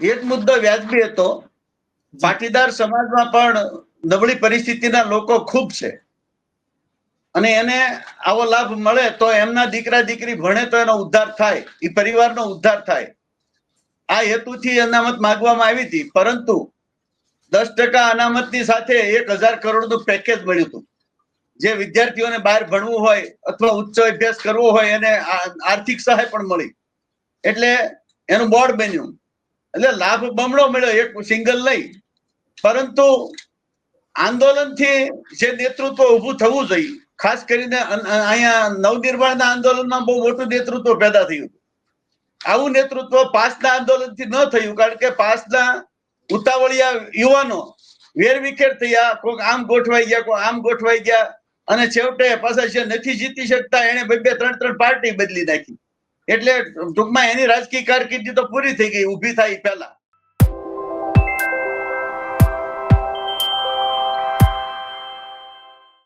એ મુદ્દો વ્યાજબી હતો. પાટીદાર સમાજમાં પણ નબળી પરિસ્થિતિના લોકો ખૂબ છે. અને એને આવો લાભ મળે તો એમના દીકરા દીકરી ભણે તો એનો ઉદ્ધાર થાય. એ પરિવારનો ઉદ્ધાર થાય. આ હેતુથી અનામત માંગવામાં આવી હતી. પરંતુ દસ ટકા અનામતની સાથે એક હજાર કરોડનું પેકેજ મળ્યું હતું. જે વિદ્યાર્થીઓને બહાર ભણવું હોય અથવા ઉચ્ચ અભ્યાસ કરવો હોય એને આર્થિક સહાય પણ મળી. એટલે એનું બોર્ડ બન્યું. એટલે લાભ બમણો મળ્યો એક સિંગલ નહીં પરંતુ આંદોલનથી જે નેતૃત્વ ઊભું થવું જોઈએ, ખાસ કરીને અહીંયા નવનિર્માણના આંદોલનમાં બહુ મોટું નેતૃત્વ પેદા થયું. આવું નેતૃત્વ પાસના આંદોલનથી ન થયું, કારણ કે પાસના ઉતાવળિયા યુવાનો વેરવિખેર થયા કોઈક આમ ગોઠવાઈ ગયા કોઈ આમ ગોઠવાઈ ગયા, અને છેવટે પાછા જે નથી જીતી શકતા એને બે બે ત્રણ ત્રણ પાર્ટી બદલી નાખી. એટલે ટૂંકમાં એની રાજકીય કારકિર્દી તો પૂરી થઈ ગઈ ઊભી થાય પહેલા.